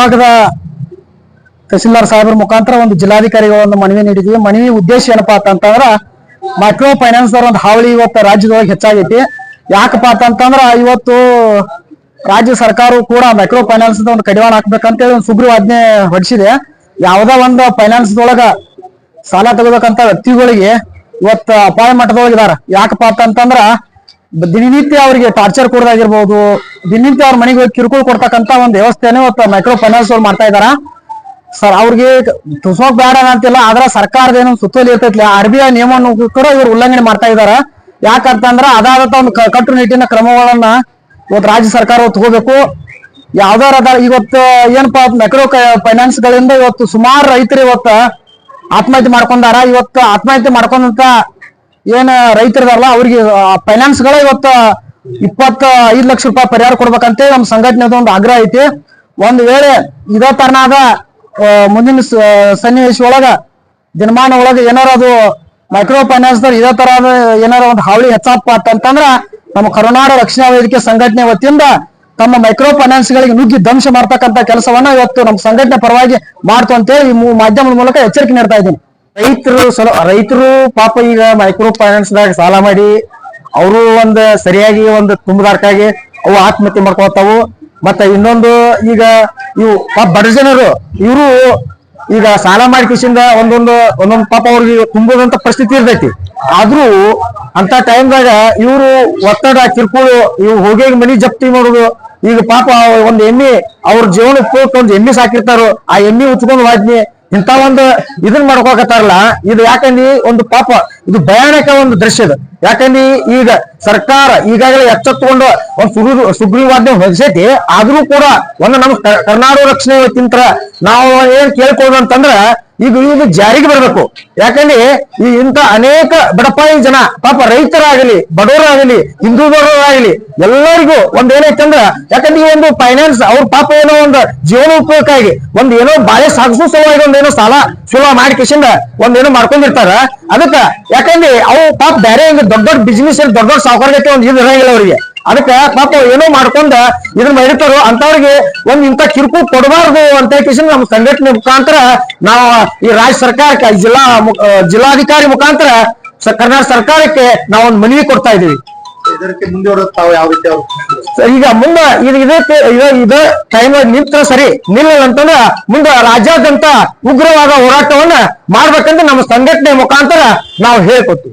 ಗೋಕಾಕದ ತಹಸೀಲ್ದಾರ್ ಸಾಹೇಬರ ಮುಖಾಂತರ ಒಂದು ಜಿಲ್ಲಾಧಿಕಾರಿಗಳ ಒಂದು ಮನವಿ ನೀಡಿದ್ವಿ. ಮನವಿ ಉದ್ದೇಶ ಏನಪ್ಪಾ ಅಂತಂದ್ರ ಮೈಕ್ರೋ ಫೈನಾನ್ಸ್ ಅವ್ರ ಒಂದು ಹಾವಳಿ ಇವತ್ತು ರಾಜ್ಯದೊಳಗೆ ಹೆಚ್ಚಾಗೈತಿ. ಯಾಕಪ್ಪ ಅಂತಂದ್ರ, ಇವತ್ತು ರಾಜ್ಯ ಸರ್ಕಾರವು ಕೂಡ ಮೈಕ್ರೋ ಫೈನಾನ್ಸ್ ಒಂದು ಕಡಿವಾಣ ಹಾಕ್ಬೇಕಂತೇಳಿ ಒಂದು ಸುಗ್ರೀವಾಜ್ಞೆ ಹೊಡಿಸಿದೆ. ಯಾವ್ದೋ ಒಂದು ಫೈನಾನ್ಸ್ ದೊಳಗ ಸಾಲ ತಗೋಬೇಕಂತ ವ್ಯಕ್ತಿಗಳಿಗೆ ಇವತ್ತು ಅಪಾಯ ಮಟ್ಟದೊಳಗಿದಾರ ಯಾಕಪ್ಪ ಅಂತಂದ್ರ ದಿನನಿತ್ಯ ಅವರಿಗೆ ಟಾರ್ಚರ್ ಕೊಡೋದಾಗಿರ್ಬೋದು, ದಿನನಿತ್ಯ ಅವ್ರ ಮನೆಗೆ ಹೋಗಿ ಕಿರುಕುಳ ಕೊಡ್ತಕ್ಕಂತ ಒಂದು ವ್ಯವಸ್ಥೆನೇ ಇವತ್ತು ಮೈಕ್ರೋ ಫೈನಾನ್ಸ್ ಅವ್ರು ಮಾಡ್ತಾ ಇದಾರ. ಸರ್, ಅವ್ರಿಗೆ ತುಸೋಕ್ ಬೇಡ ಅಂತಿಲ್ಲ, ಆದ್ರ ಸರ್ಕಾರದ ಏನೋ ಸುತ್ತೋಲಿ ಇರ್ತೈತಿ ಆರ್ ಬಿ ಐ ನಿಯಮವನ್ನು ಕೂಡ ಇವರು ಉಲ್ಲಂಘನೆ ಮಾಡ್ತಾ ಇದಾರ. ಯಾಕಂತಂದ್ರ ಅದಾದಂತ ಒಂದು ಕಟ್ಟುನಿಟ್ಟಿನ ಕ್ರಮಗಳನ್ನ ಇವತ್ತು ರಾಜ್ಯ ಸರ್ಕಾರ ತಗೋಬೇಕು ಯಾವ್ದಾರ ಇವತ್ತು ಏನಪ್ಪಾ ಮೈಕ್ರೋ ಫೈನಾನ್ಸ್ ಗಳಿಂದ ಇವತ್ತು ಸುಮಾರು ರೈತರು ಇವತ್ತು ಆತ್ಮಹತ್ಯೆ ಮಾಡ್ಕೊಂಡಾರ. ಇವತ್ತು ಆತ್ಮಹತ್ಯೆ ಮಾಡ್ಕೊಂಡಂತ ಏನ್ ರೈತರದಾರಲ್ಲ, ಅವ್ರಿಗೆ ಫೈನಾನ್ಸ್ಗಳ ಇವತ್ತು ಇಪ್ಪತ್ತ ಐದು ಲಕ್ಷ ರೂಪಾಯಿ ಪರಿಹಾರ ಕೊಡ್ಬೇಕಂತ ನಮ್ಮ ಸಂಘಟನೆದ ಒಂದು ಆಗ್ರಹ ಐತಿ. ಒಂದ್ ವೇಳೆ ಇದೇ ತರನಾದ ಮುಂದಿನ ಸನ್ನಿವೇಶ ಒಳಗ, ದಿನಮಾನ ಒಳಗ ಏನಾರ ಅದು ಮೈಕ್ರೋ ಫೈನಾನ್ಸ್ ಇದೇ ತರ ಏನಾರ ಒಂದು ಹಾವಳಿ ಹೆಚ್ಚಪ್ಪ ಅಂತಂದ್ರ ನಮ್ಮ ಕರುನಾಡ ರಕ್ಷಣಾ ವೇದಿಕೆ ಸಂಘಟನೆ ವತಿಯಿಂದ ತಮ್ಮ ಮೈಕ್ರೋ ಫೈನಾನ್ಸ್ ಗಳಿಗೆ ನುಗ್ಗಿ ಧ್ವಂಸ ಮಾಡ್ತಕ್ಕಂತ ಕೆಲಸವನ್ನ ಇವತ್ತು ನಮ್ಮ ಸಂಘಟನೆ ಪರವಾಗಿ ಮಾಡ್ತು ಅಂತೇಳಿ ಈ ಮಾಧ್ಯಮದ ಮೂಲಕ ಎಚ್ಚರಿಕೆ ನೀಡ್ತಾ ಇದ್ದೀನಿ. ರೈತರು ಸಲ ರೈತರು ಪಾಪ ಈಗ ಮೈಕ್ರೋ ಫೈನಾನ್ಸ್ ದಾಗ ಸಾಲ ಮಾಡಿ ಅವರು ಒಂದ್ ಸರಿಯಾಗಿ ಒಂದು ತುಂಬದಾರ್ಕಾಗಿ ಅವು ಆತ್ಮಹತ್ಯೆ ಮಾಡ್ಕೊಳ್ತಾವು ಮತ್ತೆ ಇನ್ನೊಂದು ಈಗ ಇವು ಪಾಪ ಬಡ ಜನರು, ಇವರು ಈಗ ಸಾಲ ಮಾಡಿ ಕಿಶಿಂದ ಒಂದೊಂದು ಒಂದೊಂದು ಪಾಪ ಅವ್ರಿಗೆ ತುಂಬುದಂತ ಪರಿಸ್ಥಿತಿ ಇರ್ತೈತಿ. ಆದ್ರೂ ಅಂತ ಟೈಮ್ದಾಗ ಇವರು ಒತ್ತಡ, ಕಿರ್ಕುಳು ಇವು ಹೋಗಿ ಮನಿ ಜಪ್ತಿ ಮಾಡುದು, ಈಗ ಪಾಪ ಒಂದ್ ಎಮ್ಮಿ ಅವ್ರ ಜೀವನ ಉಪಯೋಗಕ್ಕೆ ಒಂದ್ ಎಮ್ಮಿ ಸಾಕಿರ್ತಾರೋ, ಆ ಎಮ್ಮಿ ಉಚ್ಕೊಂಡು ವಾಜ್ನಿ ಇಂತ ಒಂದು ಇದನ್ ಮಾಡ್ಕೋಕತ್ತಾರಲ್ಲ, ಇದು ಯಾಕಂದಿ ಒಂದು ಪಾಪ, ಇದು ಭಯಾನಕ ಒಂದು ದೃಶ್ಯ ಇದು. ಯಾಕಂದಿ ಈಗ ಸರ್ಕಾರ ಈಗಾಗಲೇ ಎಚ್ಚೆತ್ತುಕೊಂಡು ಒಂದು ಸುಗ್ರೀ, ಸುಗ್ರೀವಾಜ್ಞೆ ಹೊರಸೈತಿ, ಆದ್ರೂ ಕೂಡ ಒಂದು ನಮ್ಮ ಕರ್ನಾಟಕ ರಕ್ಷಣೆ ತಿಂತರ ನಾವು ಏನ್ ಕೇಳ್ಕೊಳ್ಳೋದು ಅಂತಂದ್ರ ಈಗ ಇದು ಜಾರಿಗೆ ಬರಬೇಕು. ಯಾಕಂದ್ರೆ ಈ ಇಂತ ಅನೇಕ ಬಡಪಾಯಿ ಜನ, ಪಾಪ ರೈತರಾಗಲಿ, ಬಡವರಾಗಲಿ ಹಿಂದೂದವರಾಗಲಿ ಎಲ್ಲರಿಗೂ ಒಂದ್ ಏನೈತಂದ್ರ, ಯಾಕಂದ್ರೆ ಈ ಒಂದು ಫೈನಾನ್ಸ್ ಅವ್ರ ಪಾಪ ಏನೋ ಒಂದು ಜೀವನೋಪಯೋಗಕ್ಕಾಗಿ ಒಂದ್ ಏನೋ ಬಾಳೆ ಸಾಗಿಸೋ ಸಲುವಾಗಿ ಒಂದ್ ಏನೋ ಸಾಲ ಸುಲಭ ಮಾಡಿ ಕಿಶಿಂದ ಒಂದ್ ಏನೋ ಮಾಡ್ಕೊಂಡಿರ್ತಾರ. ಅದಕ್ಕ ಯಾಕಂದ್ರೆ ಅವು ಪಾಪ ಬೇರೆ ದೊಡ್ಡ ದೊಡ್ಡ ಬಿಸ್ನೆಸ್ ದೊಡ್ಡ ದೊಡ್ಡ ಸಾವುಕಾರಕ್ಕೆ ಒಂದು ಇದು ಇರಂಗಿಲ್ಲ ಅವ್ರಿಗೆ. ಅದಕ್ಕ ಪಾಪ ಏನೋ ಮಾಡ್ಕೊಂಡ ಇದನ್ನ ಮಾಡಿರ್ತಾರೋ ಅಂತವ್ರಿಗೆ ಒಂದ್ ಇಂತ ಕಿರುಕು ಕೊಡಬಾರ್ದು ಅಂತ ಕಿಶನ್ ನಮ್ ಸಂಘಟನೆ ಮುಖಾಂತರ ನಾವು ಈ ರಾಜ್ಯ ಸರ್ಕಾರಕ್ಕೆ ಜಿಲ್ಲಾ ಜಿಲ್ಲಾಧಿಕಾರಿ ಮುಖಾಂತರ ಕರ್ನಾಟಕ ಸರ್ಕಾರಕ್ಕೆ ನಾವು ಒಂದು ಮನವಿ ಕೊಡ್ತಾ ಇದೀವಿ ಈಗ ಮುಂದ ಇದು ಇದ ಟೈಮ್ ನಿಂತ ಸರಿ ನಿಲ್ಲ ಅಂತಂದ್ರ ಮುಂದ ರಾಜ್ಯಾದ್ಯಂತ ಉಗ್ರವಾದ ಹೋರಾಟವನ್ನ ಮಾಡ್ಬೇಕಂತ ನಮ್ಮ ಸಂಘಟನೆ ಮುಖಾಂತರ ನಾವು ಹೇಳ್ಕೊತೀವಿ